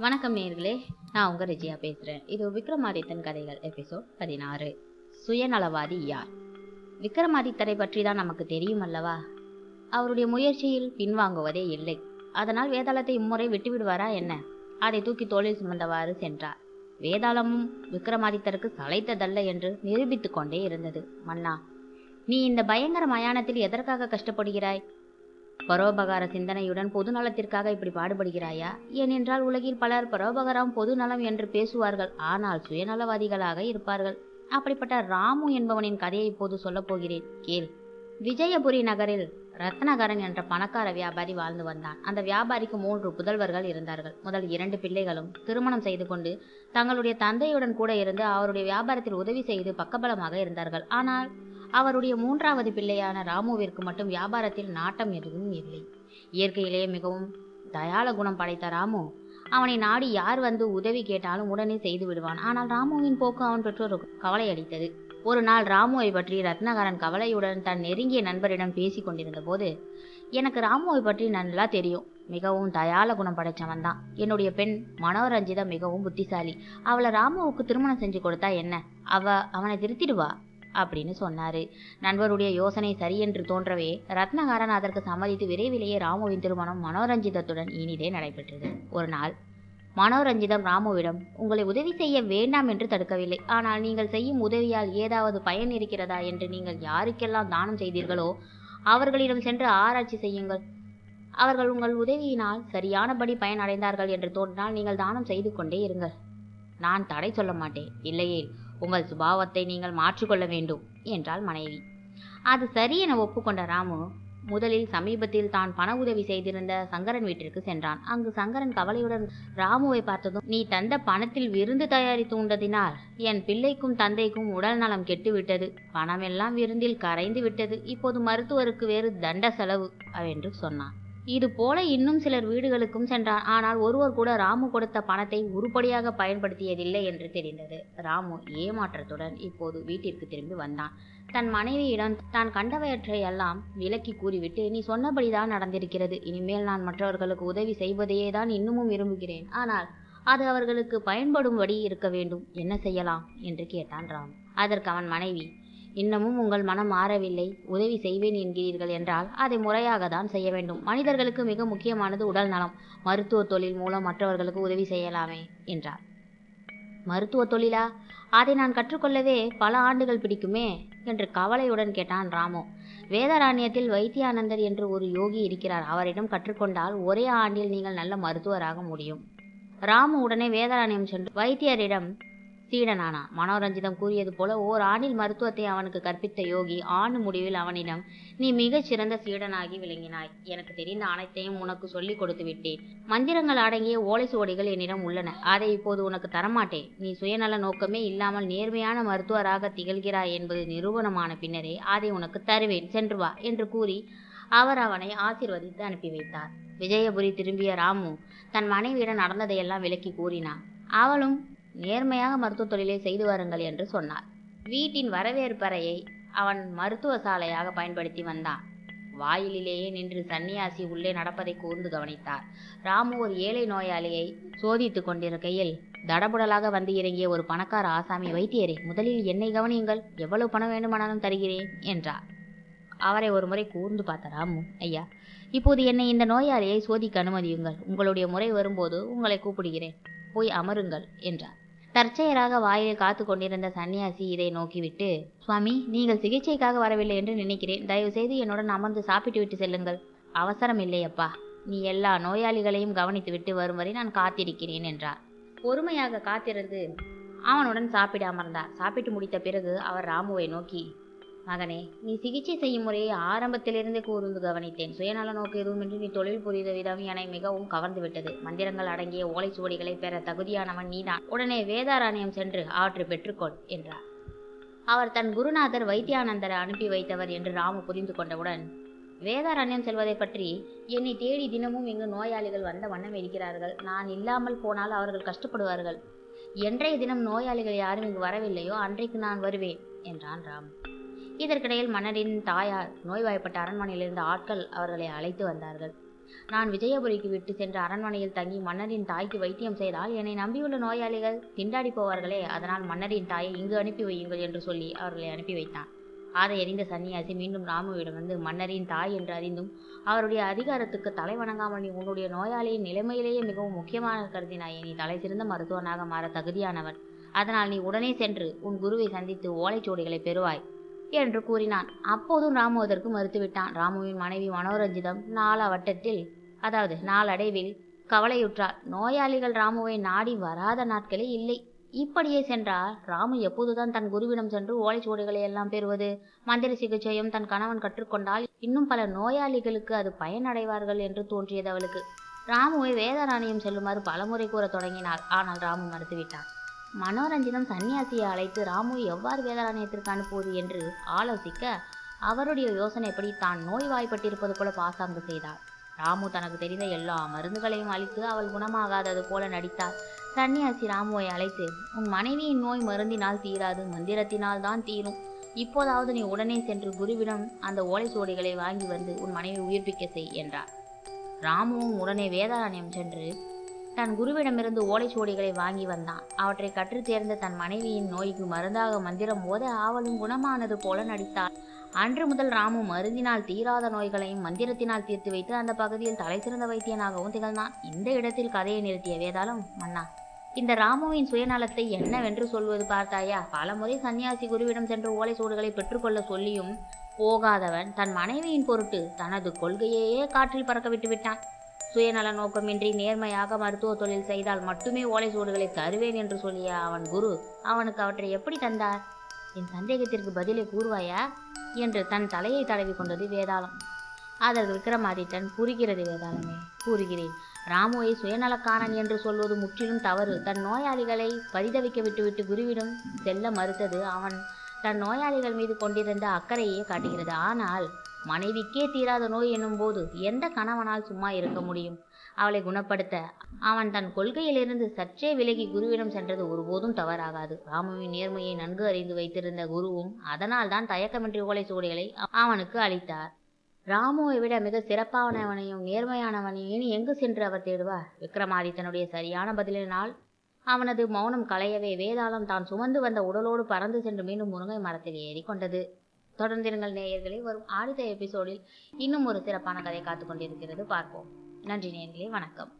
வணக்கம் நேர்களே நான் உங்க ரிஜியா பேசுறேன். இது விக்ரமாதித்தன் கதைகள் எபிசோட் பதினாறு. சுயநலவாதி யார்? விக்ரமாதித்தரை பற்றி தான் நமக்கு தெரியும் அல்லவா? அவருடைய முயற்சியில் பின்வாங்குவதே இல்லை. அதனால் வேதாளத்தை இம்முறை விட்டுவிடுவாரா என்ன? அதை தூக்கி தோளில் சுமந்தவாறு சென்றார். வேதாளமும் விக்ரமாதித்தருக்கு சளைத்ததல்ல என்று நிரூபித்து கொண்டே இருந்தது. மன்னா நீ இந்த பயங்கர மயானத்தில் எதற்காக கஷ்டப்படுகிறாய்? பரோபகார சிந்தனையுடன் பொதுநலத்திற்காக இப்படி பாடுபடுகிறாயா? ஏனென்றால் உலகில் பலர் பரோபகாரம் பொதுநலம் என்று பேசுவார்கள். ஆனால் சுயநலவாதிகளாக இருப்பார்கள். அப்படிப்பட்ட ராமு என்பவனின் கதையை இப்போது சொல்லப் போகிறேன். கேள். விஜயபுரி நகரில் ரத்னகரன் என்ற பணக்கார வியாபாரி வாழ்ந்து வந்தான். அந்த வியாபாரிக்கு மூன்று புதல்வர்கள் இருந்தார்கள். முதல் இரண்டு பிள்ளைகளும் திருமணம் செய்து கொண்டு தங்களுடைய தந்தையுடன் கூட இருந்து அவருடைய வியாபாரத்தில் உதவி செய்து பக்கபலமாக இருந்தார்கள். ஆனால் அவருடைய மூன்றாவது பிள்ளையான ராமுவிற்கு மட்டும் வியாபாரத்தில் நாட்டம் எதுவும் இல்லை. இயற்கையிலேயே மிகவும் தயால குணம் படைத்த ராமு அவனை நாடி யார் வந்து உதவி கேட்டாலும் உடனே செய்து விடுவான். ஆனால் ராமுவின் போக்கு அவன் பெற்றோருக்கு கவலை அளித்தது. ஒரு நாள் ராமுவை பற்றி ரத்னகரன் கவலையுடன் தன் நெருங்கிய நண்பரிடம் பேசி கொண்டிருந்த போது எனக்கு ராமுவை பற்றி நல்லா தெரியும். மிகவும் தயால குணம் படைச்சவன் தான். என்னுடைய பெண் மனோரஞ்சிதா மிகவும் புத்திசாலி. அவளை ராமுவுக்கு திருமணம் செஞ்சு கொடுத்தா என்ன? அவ அவனை திருத்திடுவா? அப்படின்னு சொன்னாரு. நண்பருடைய யோசனை சரியென்று தோன்றவே ரத்னகாரன் அதற்கு சம்மதித்து விரைவிலேயே ராமுவின் திருமணம் மனோரஞ்சிதத்துடன் இனிதே நடைபெற்றது. ஒரு நாள் மனோரஞ்சிதம் ராமுவிடம் உங்களை உதவி செய்ய வேண்டாம் என்று தடுக்கவில்லை. ஆனால் நீங்கள் செய்யும் உதவியால் ஏதாவது பயன் இருக்கிறதா என்று நீங்கள் யாருக்கெல்லாம் தானம் செய்தீர்களோ அவர்களிடம் சென்று ஆராய்ச்சி செய்யுங்கள். அவர்கள் உங்கள் உதவியினால் சரியானபடி பயன் அடைந்தார்கள் என்று தோன்றினால் நீங்கள் தானம் செய்து கொண்டே இருங்கள். நான் தடை சொல்ல மாட்டேன். இல்லையே உங்கள் சுபாவத்தை நீங்கள் மாற்றிக்கொள்ள வேண்டும் என்றாள் மனைவி. அது சரி என ஒப்புக்கொண்ட ராமு முதலில் சமீபத்தில் தான் பண உதவி செய்திருந்த சங்கரன் வீட்டிற்கு சென்றான். அங்கு சங்கரன் கவலையுடன் ராமுவை பார்த்ததும் நீ தந்த பணத்தில் விருந்து தயாரித்து உண்டதினால் என் பிள்ளைக்கும் தந்தைக்கும் உடல் நலம் கெட்டுவிட்டது. பணமெல்லாம் விருந்தில் கரைந்து விட்டது. இப்போது மருத்துவருக்கு வேறு தண்ட செலவு என்று சொன்னான். இதுபோல இன்னும் சிலர் வீடுகளுக்கும் சென்றான். ஆனால் ஒருவர் கூட ராமு கொடுத்த பணத்தை உருப்படியாக பயன்படுத்தியதில்லை என்று தெரிந்தது. ராமு ஏமாற்றத்துடன் இப்போது வீட்டிற்கு திரும்பி வந்தான். தன் மனைவியிடம் தான் கண்டவையற்றையெல்லாம் விலக்கி கூறிவிட்டு நீ சொன்னபடிதான் நடந்திருக்கிறது. இனிமேல் நான் மற்றவர்களுக்கு உதவி செய்வதையே தான் இன்னமும் விரும்புகிறேன். ஆனால் அது அவர்களுக்கு பயன்படும்படி இருக்க வேண்டும். என்ன செய்யலாம்? என்று கேட்டான் ராம். அதற்கு அவன் மனைவி இன்னமும் உங்கள் மனம் மாறவில்லை. உதவி செய்வேன் என்கிறீர்கள் என்றால் அதை முறையாக தான் செய்ய வேண்டும். மனிதர்களுக்கு மிக முக்கியமானது உடல் நலம். மருத்துவ தொழில் மூலம் மற்றவர்களுக்கு உதவி செய்யலாமே என்றார். மருத்துவ தொழிலா? அதை நான் கற்றுக்கொள்ளவே பல ஆண்டுகள் பிடிக்குமே என்று கவலையுடன் கேட்டான் ராமு. வேதாராண்யத்தில் வைத்தியானந்தர் என்று ஒரு யோகி இருக்கிறார். அவரிடம் கற்றுக்கொண்டால் ஒரே ஆண்டில் நீங்கள் நல்ல மருத்துவராக முடியும். ராமு உடனே வேதாராணியம் சென்று வைத்தியரிடம் சீடனானான் மனோரஞ்சிதம் கூறியது போல ஓர் ஆணில் மருத்துவத்தை அவனுக்கு கற்பித்த யோகி ஆண் முடிவில் அவனிடம் நீ மிகச் சிறந்த சீடனாகி விளங்கினாய். எனக்கு தெரிந்த அனைத்தையும் உனக்கு சொல்லிக் கொடுத்து விட்டேன். மந்திரங்கள் அடங்கிய ஓலை சுவடிகள் என்னிடம் உள்ளன. அதை இப்போது உனக்கு தரமாட்டேன். நீ சுயநல நோக்கமே இல்லாமல் நேர்மையான மருத்துவராக திகழ்கிறாய் என்பது நிரூபணமான பின்னரே அதை உனக்கு தருவேன். சென்று வா என்று கூறி அவர் அவனை ஆசிர்வதித்து அனுப்பி வைத்தார். விஜயபுரி திரும்பிய ராமு தன் மனைவியிடம் நடந்ததையெல்லாம் விலக்கி கூறினான். அவளும் நேர்மையாக மருத்துவ தொழிலை செய்து வாருங்கள் என்று சொன்னார். வீட்டின் வரவேற்பறையை அவன் மருத்துவ சாலையாக பயன்படுத்தி வந்தான். வாயிலிலேயே நின்று சன்னியாசி உள்ளே நடப்பதை கூர்ந்து கவனித்தார். ராமு ஒரு ஏழை நோயாளியை சோதித்துக் கொண்டிருக்கையில் தடபுடலாக வந்து இறங்கிய ஒரு பணக்கார ஆசாமி வைத்தியரே முதலில் என்னை கவனியுங்கள். எவ்வளவு பணம் வேண்டுமானாலும் தருகிறேன் என்றார். அவரை ஒரு முறை கூர்ந்து பார்த்த ராமு ஐயா இப்போது என்னை இந்த நோயாளியை சோதிக்க அனுமதியுங்கள். உங்களுடைய முறை வரும்போது உங்களை கூப்பிடுகிறேன். போய் அமருங்கள் என்றார். தற்செயலாக வாயிலில் காத்து கொண்டிருந்த சன்னியாசி இதை நோக்கிவிட்டு சுவாமி நீங்கள் சிகிச்சைக்காக வரவில்லை என்று நினைக்கிறேன். தயவு செய்து என்னுடன் அமர்ந்து சாப்பிட்டு விட்டு செல்லுங்கள். அவசரம் இல்லையப்பா நீ எல்லா நோயாளிகளையும் கவனித்துவிட்டு வரும் வரை நான் காத்திருக்கிறேன் என்றார். பொறுமையாக காத்திருந்து அவனுடன் சாப்பிட அமர்ந்தார் சாப்பிட்டு முடித்த பிறகு அவர் ராமுவை நோக்கி மகனே நீ சிகிச்சை செய்யும் முறையை ஆரம்பத்திலிருந்து கூர்ந்து கவனித்தேன். சுயநல நோக்கு எதுவுமின்றி நீ தொழில் புரிந்த விதம் என மிகவும் கவர்ந்து விட்டது. மந்திரங்கள் அடங்கிய ஓலை சுவடிகளை பெற தகுதியானவன் நீதான். உடனே வேதாராணியம் சென்று அவற்றை பெற்றுக்கொள் என்றார். அவர் தன் குருநாதர் வைத்தியானந்தரை அனுப்பி வைத்தவர் என்று ராமு புரிந்து கொண்டவுடன் வேதாரண்யம் செல்வதை பற்றி என்னை தேடி தினமும் இங்கு நோயாளிகள் வந்த வண்ணம் இருக்கிறார்கள். நான் இல்லாமல் போனால் அவர்கள் கஷ்டப்படுவார்கள். என்றைய தினம் நோயாளிகள் யாரும் இங்கு வரவில்லையோ அன்றைக்கு நான் வருவேன் என்றான் ராம். இதற்கிடையில் மன்னரின் தாயார் நோய்வாய்ப்பட்ட அரண்மனையிலிருந்து ஆட்கள் அவர்களை அழைத்து வந்தார்கள். நான் விஜயபுரிக்கு விட்டு சென்ற அரண்மனையில் தங்கி மன்னரின் தாய்க்கு வைத்தியம் செய்தால் என்னை நம்பியுள்ள நோயாளிகள் திண்டாடி போவார்களே அதனால் மன்னரின் தாயை இங்கு அனுப்பி வையுங்கள் என்று சொல்லி அவர்களை அனுப்பி வைத்தான். அதை எறிந்த சன்னியாசி மீண்டும் ராமுவிடம் வந்து மன்னரின் தாய் என்று அறிந்தும் அவருடைய அதிகாரத்துக்கு தலை வணங்காமல் நீ உன்னுடைய நோயாளியின் நிலைமையிலேயே மிகவும் முக்கியமான கருதினாயே. நீ தலை சிறந்த மருத்துவனாக மாற தகுதியானவன் அதனால் நீ உடனே சென்று உன் குருவை சந்தித்து ஓலைச்சுவடிகளை பெறுவாய். என்று கூறினான். அப்போதும் ராமு அதற்கு மறுத்துவிட்டான். ராமுவின் மனைவி மனோரஞ்சிதம் நாளாவட்டத்தில் அதாவது நாளடைவில் கவலையுற்றார் நோயாளிகள் ராமுவை நாடி வராத நாட்களே இல்லை. இப்படியே சென்றால் ராமு எப்போதுதான் தன் குருவிடம் சென்று ஓலைச்சுவடுகளை எல்லாம் பெறுவது மந்திர சிகிச்சையும் தன் கணவன் கற்றுக்கொண்டால் இன்னும் பல நோயாளிகளுக்கு அது பயனடைவார்கள் என்று தோன்றியது அவளுக்கு. ராமுவை வேதாராணியம் செல்லுமாறு பலமுறை கூற தொடங்கினாள். ஆனால் ராமு மறுத்துவிட்டான். மனோரஞ்சிதம் சன்னியாசியை அழைத்து ராமுவை எவ்வாறு வேதாரண்யத்திற்கு அனுப்புவது என்று ஆலோசிக்க அவருடைய யோசனைப்படி தான் நோய்வாய்ப்பட்டிருப்பது போல பாசாங்கு செய்தார் ராமு தனக்கு தெரிந்த எல்லா மருந்துகளையும் அளித்து அவள் குணமாகாதது போல நடித்தார் சன்னியாசி ராமுவை அழைத்து உன் மனைவியின் நோய் மருந்தினால் தீராது மந்திரத்தினால் தான் தீரும். இப்போதாவது நீ உடனே சென்று குருவிடம் அந்த ஓலை சுவடிகளை வாங்கி வந்து உன் மனைவி உயிர்ப்பிக்க செய் என்றார். ராமுவும் உடனே வேதாரண்யம் சென்று தன் குருவிடமிருந்து ஓலைச்சுவடிகளை வாங்கி வந்தான். அவற்றை கற்றுத் தேர்ந்த தன் மனைவியின் நோய்க்கு மருந்தாக மந்திரம் போத ஆவலும் குணமானது போல நடித்தாள். அன்று முதல் ராமு மருந்தினால் தீராத நோய்களையும் மந்திரத்தினால் தீர்த்து வைத்து அந்த பகுதியில் தலை சிறந்த வைத்தியனாகவும் திகழ்ந்தான். இந்த இடத்தில் கதையை நிறுத்திய வேதாளம் மன்னா இந்த ராமுவின் சுயநலத்தை என்னவென்று சொல்வது பார்த்தாயா? பலமுறை சன்னியாசி குருவிடம் சென்று ஓலை சூடுகளை பெற்றுக்கொள்ள சொல்லியும் போகாதவன் தன் மனைவியின் பொருட்டு தனது கொள்கையையே காற்றில் பறக்க விட்டு விட்டான். சுயநல நோக்கமின்றி நேர்மையாக மருத்துவ தொழில் செய்தால் மட்டுமே ஓலை சூடுகளை தருவேன் என்று சொல்லிய அவன் குரு அவனுக்கு அவற்றை எப்படி தந்தார்? என் சந்தேகத்திற்கு பதிலை கூறுவாயா? என்று தன் தலையை தடவி கொண்டது வேதாளம். அதற்கு விக்ரமாதித்தன் புரிகிறது வேதாளமே கூறுகிறேன். ராமுவை சுயநலக்காரன் என்று சொல்வது முற்றிலும் தவறு. தன் நோயாளிகளை பரிதவிக்க விட்டுவிட்டு குருவிடம் செல்ல மறுத்தது அவன். தன் நோயாளிகள் மீது கொண்டிருந்த அக்கறையே காட்டுகிறது. ஆனால் மனைவிக்கே தீராத நோய் என்னும் போது எந்த கணவனால் சும்மா இருக்க முடியும்? அவளை குணப்படுத்த அவன் தன் கொள்கையிலிருந்து சற்றே விலகி குருவிடம் சென்றது ஒருபோதும் தவறாகாது. ராமுவின் நேர்மையை நன்கு அறிந்து வைத்திருந்த குருவும் அதனால் தான் தயக்கமின்றி ஓலை சூடைகளை அவனுக்கு அளித்தார். ராமுவை விட மிக சிறப்பானவனையும் நேர்மையானவனையும் எங்கு சென்று அவர் தேடுவார்? விக்ரமாதித்தனுடைய சரியான பதிலினால் அவனது மௌனம் களையவே வேதாளம் தான் சுமந்து வந்த உடலோடு பறந்து சென்று மீண்டும் முருங்கை மரத்தில் ஏறிக்கொண்டது. தொடர்ந்திருங்கள் நேயர்களே வரும் அடுத்த எபிசோடில் இன்னும் ஒரு சிறப்பான கதை காத்து கொண்டிருக்கிறது பார்ப்போம். நன்றி நேயர்களே வணக்கம்.